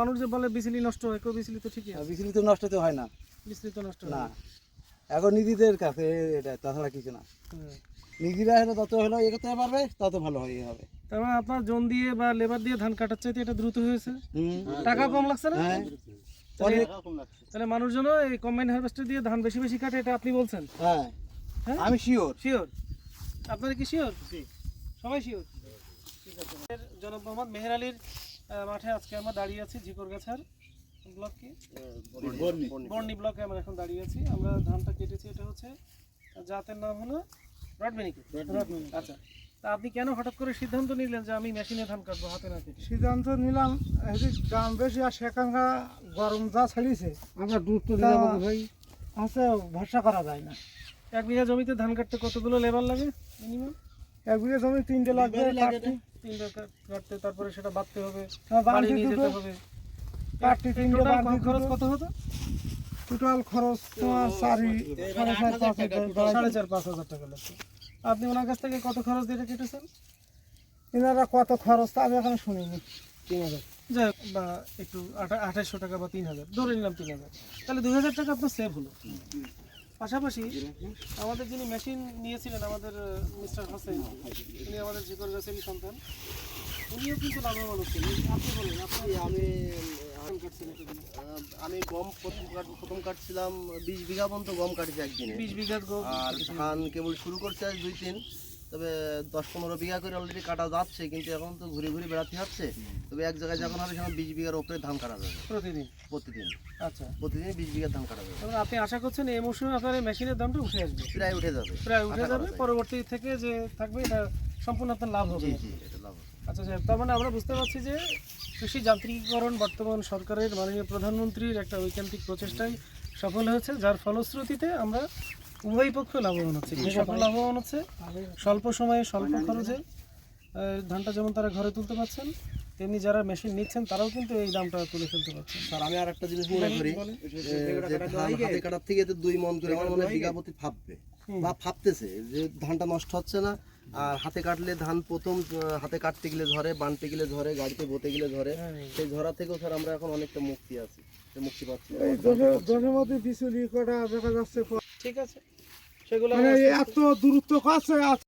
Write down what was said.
মানুষ যে বলে বিচলি নষ্ট হয় কেউ বিচলি তো ঠিকই আছে। বিচলি তো নষ্ট তো হয় না। বিচলি তো নষ্ট না। এখন নিজেদের কাছে এটা তাছাড়া কিছু না। নিজেরা হলে তত হলো এ করতে পারবে তত ভালো হয়ে হবে। তার মানে আপনার জন দিয়ে বা লেবার দিয়ে ধান কাটার চাইতে এটা দ্রুত হয়েছে? টাকা কম লাগছে না? হ্যাঁ। তাহলে মানুষজন এই কম্বাইন হারভেস্টার দিয়ে ধান বেশি বেশি কাটে এটা আপনি বলছেন? হ্যাঁ। হ্যাঁ? আমি শিওর শিওর আপনারা কি শিওর সবাই শিওর ঠিক আছে জনাব মোহাম্মদ মেহের আলীর মাঠে আজকে আমরা দাঁড়িয়ে আছি ঝিকরগাছার ব্লক কি? বর্ণি। ব্লকে আমরা এখন দাঁড়িয়ে আছি। আমরা ধানটা কেটেছি এটা হচ্ছে জাতের নাম হলো রডমিনিকে। আচ্ছা তা আপনি কেন হঠাৎ করে সিদ্ধান্ত নিলেন যে আমি মেশিনে ধান কাটবো হাতে না কেটে সিদ্ধান্ত নিলাম দাম বেশি আর সেখানকার গরম যা ছাড়িয়েছে আমরা গুরুত্ব দিলাম ভাই। আছে ভরসা করা যায় না। এক বিঘা জমিতে ধান কাটতে কতগুলো লেবার লাগে মিনিমাম? এক বিঘা জমি তিনটে লাগবে কাটতে তিনটা কাটতে তারপরে সেটা বাঁধতে হবে হ্যাঁ, বাড়ি নিয়ে যেতে হবে। কাটতে তিনটে টোটাল খরচ কত হতো? টোটাল খরচ তোমার চারি সাড়ে চার পাঁচ হাজার পাঁচ হাজার টাকা লাগছে। আপনি ওনার কাছ থেকে কত খরচ দিয়ে কেটেছেন? এনারা কত খরচ তা আমি এখনও শুনিনি। তিন হাজার। যাই হোক, বা একটু আঠা আঠাশশো টাকা বা তিন হাজার ধরে নিলাম তিন হাজার। তাহলে দুই হাজার টাকা আপনার সেভ হলো। পাশাপাশি আমাদের যিনি মেশিন নিয়েছিলেন আমাদের মিস্টার হোসেন তিনি আমাদের জিকর গাছেরই সন্তান। উনিও কিন্তু লাভবান হচ্ছেন। আপনি বলেন আপনি আমি আমি গম প্রথম কাট- প্রথম কাটছিলাম বিশ বিঘা পর্যন্ত গম কাটছি একদিন। বিশ বিঘা গম আর ধান কেবল শুরু করছে আজ দুই তিন। তবে দশ পনেরো বিঘা করে অলরেডি কাটা যাচ্ছে কিন্তু এখন তো ঘুরে ঘুরে বেড়াতে হচ্ছে। তবে এক জায়গায় যখন হবে সেখানে বিশ বিঘার ওপরে ধান কাটা যাবে। প্রতিদিন? প্রতিদিন। আচ্ছা। প্রতিদিন বিশ বিঘার ধান কাটা যাবে। আপনি আশা করছেন এই মৌসুমে আপনার মেশিনের দামটা উঠে আসবে? প্রায় উঠে যাবে। প্রায় উঠে যাবে। পরবর্তী থেকে যে থাকবে এটা সম্পূর্ণ আপনার লাভ হবে। এটা লাভ হবে। আচ্ছা স্যার তার মানে আমরা বুঝতে পারছি যে কৃষি যান্ত্রিকীকরণ বর্তমান সরকারের মাননীয় প্রধানমন্ত্রীর একটা ঐকান্তিক প্রচেষ্টায় সফল হয়েছে যার ফলশ্রুতিতে আমরা উভয় পক্ষ লাভবান হচ্ছে। কৃষক লাভবান হচ্ছে। স্বল্প সময়ে স্বল্প খরচে ধানটা যেমন তারা ঘরে তুলতে পারছেন তেমনি যারা মেশিন নিচ্ছেন তারাও কিন্তু এই দামটা তুলে ফেলতে পারছেন। স্যার আমি আর একটা জিনিস মনে করি যে যে ধান হাতে কাটার থেকে এতে দুই মন করে আমার মনে হয় বিঘা প্রতি ফাপবে। বা ফাপতেছে যে ধানটা নষ্ট হচ্ছে না। আর হাতে কাটলে ধান প্রথম হাতে কাটতে গেলে ঝরে বানতে গেলে ঝরে গাড়িতে বতে গেলে ঝরে। সেই ঝরা থেকেও স্যার আমরা এখন অনেকটা মুক্তি আছি মুক্তি পাচ্ছি। দেখা যাচ্ছে। ঠিক আছে? সেগুলো মানে এত দূরত্ব কাছে